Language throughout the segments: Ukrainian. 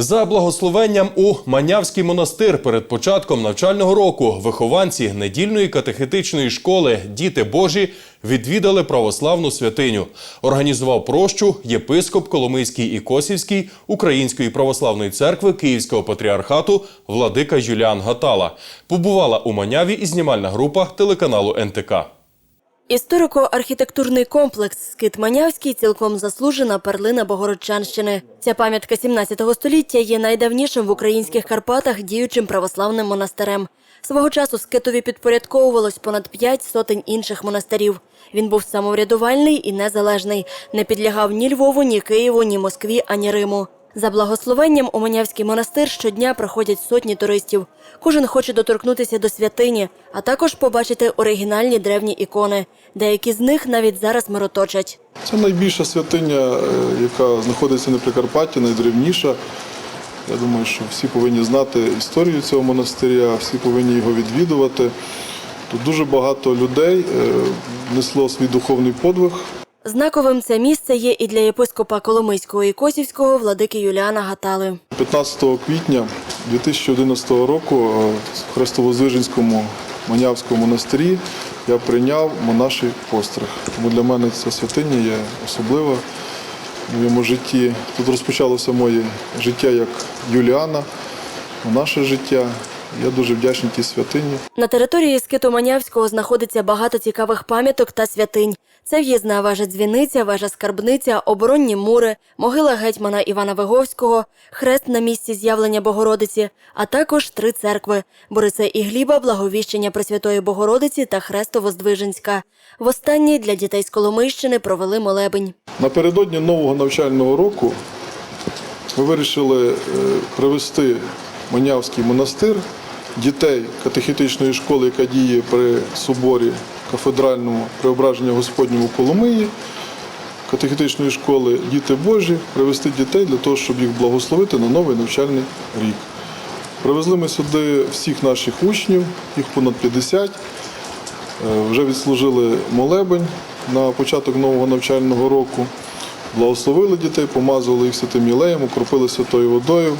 За благословенням у Манявський монастир перед початком навчального року вихованці недільної катехетичної школи Діти Божі відвідали православну святиню. Організував прощу єпископ Коломийський і Косівський Української православної церкви Київського патріархату владика Юліан Гатала. Побувала у Маняві і знімальна група телеканалу НТК. Історико-архітектурний комплекс Скит Манявський цілком заслужена перлина Богородчанщини. Ця пам'ятка 17 століття є найдавнішим в українських Карпатах діючим православним монастирем. Свого часу скитові підпорядковувалось понад п'ять сотень інших монастирів. Він був самоврядувальний і незалежний, не підлягав ні Львову, ні Києву, ні Москві, ані Риму. За благословенням у Манявський монастир щодня приходять сотні туристів. Кожен хоче доторкнутися до святині, а також побачити оригінальні древні ікони. Деякі з них навіть зараз мироточать. Це найбільша святиня, е, яка знаходиться на Прикарпатті, найдревніша. Я думаю, що всі повинні знати історію цього монастиря, всі повинні його відвідувати. Тут дуже багато людей е, несло свій духовний подвиг. Знаковим це місце є і для єпископа Коломийського і Косівського владики Юліана Гатали. 15 квітня 2011 року е, в Хрестовоздвиженському Манявському монастирі я прийняв монаший постриг. Тому для мене ця святиня є особлива в моєму житті. Тут розпочалося моє життя як Юліана, наше життя. Я дуже вдячний тій святині. На території скиту Манявського знаходиться багато цікавих пам'яток та святинь. Це в'їзна вежа дзвіниця, вежа скарбниця, оборонні мури, могила гетьмана Івана Виговського, хрест на місці з'явлення Богородиці, а також три церкви Бориса і Гліба, Благовіщення Пресвятої Богородиці та Хрестово-Здвиженська. Востаннє для дітей з Коломийщини провели молебень. Напередодні нового навчального року ми вирішили е, привезти Манявський монастир дітей катехетичної школи, яка діє при соборі кафедральному преображення Господнього Коломиї. Катехетичної школи Діти Божі привезти дітей для того, щоб їх благословити на новий навчальний рік. Привезли ми сюди всіх наших учнів, їх понад 50. Е, Вже відслужили молебень на початок нового навчального року. Благословили дітей, помазали їх святим Єлеєм, укропили святою водою,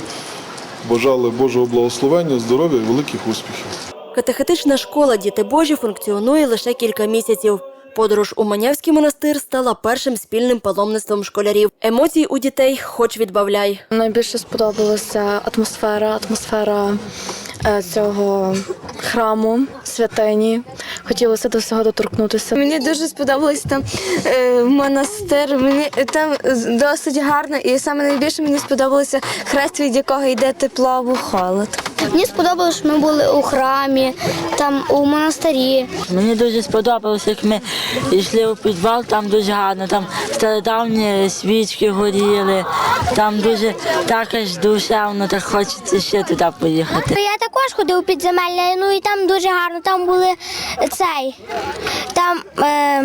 бажали Божого благословення, здоров'я і великих успіхів. Катехетична школа Діти Божі функціонує лише кілька місяців. Подорож у Манявський монастир стала першим спільним паломництвом школярів. Емоцій у дітей хоч відбавляй. Найбільше сподобалася атмосфера, атмосфера е, цього храму, святині. Хотілося до всього доторкнутися. Мені дуже сподобалось там е, монастир. Мені там досить гарно, і саме найбільше мені сподобалося хрест, від якого йде тепло або холод. Мені сподобалось, що ми були у храмі, там у монастирі. Мені дуже сподобалося, як ми йшли у підвал, там дуже гарно, там стародавні свічки горіли, там дуже так аж душевно, так хочеться ще туди поїхати. Я також ходив у підземелля, ну і там дуже гарно. Там були цей. Там е,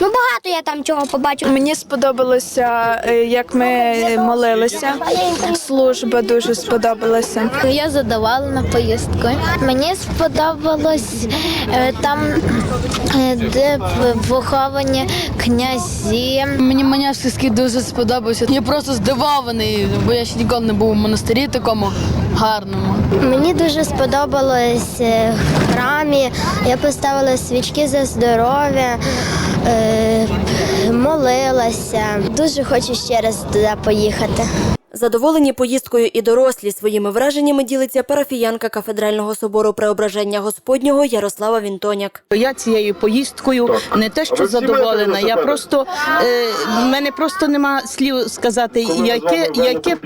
ну багато я там чого побачив. Мені сподобалося, е, як ми молилися. Служба дуже сподобалася. Я задоволена поїздкою. Мені сподобалось е, там, е, де виховані князі. Мені Манявський дуже сподобався. Я просто здивований, бо я ще ніколи не був у монастирі такому гарному. Мені дуже сподобалось е, в храмі. Я поставила свічки за здоров'я, е, молилася. Дуже хочу ще раз туди поїхати. Задоволені поїздкою і дорослі своїми враженнями ділиться парафіянка кафедрального собору Преображення Господнього Ярослава Вінтоняк. Я цією поїздкою не те, що задоволена. Я просто е, мене просто нема слів сказати, яке, яке,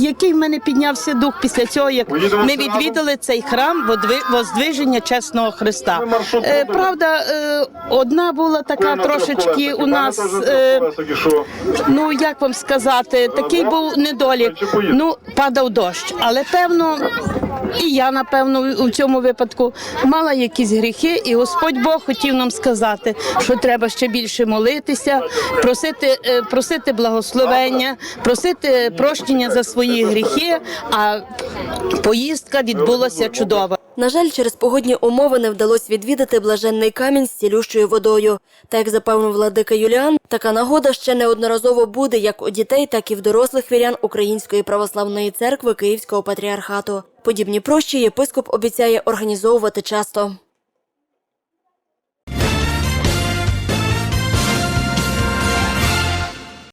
який в мене піднявся дух після цього, як ми відвідали цей храм воздвиження чесного Христа. Е, правда, е, одна була така трошечки у нас. Е, ну як вам сказати, такий був недолік. Ну, падав дощ, але певно. Я, напевно, у цьому випадку мала якісь гріхи, і Господь Бог хотів нам сказати, що треба ще більше молитися, просити, е, просити благословення, просити прощення за свої гріхи. А поїздка відбулася чудова. На жаль, через погодні умови не вдалося відвідати блаженний камінь з цілющою водою. Та як запевнив владика Юліан, така нагода ще неодноразово буде як у дітей, так і в дорослих вірян Української православної церкви Київського патріархату. Подібні прощі єпископ обіцяє організовувати часто.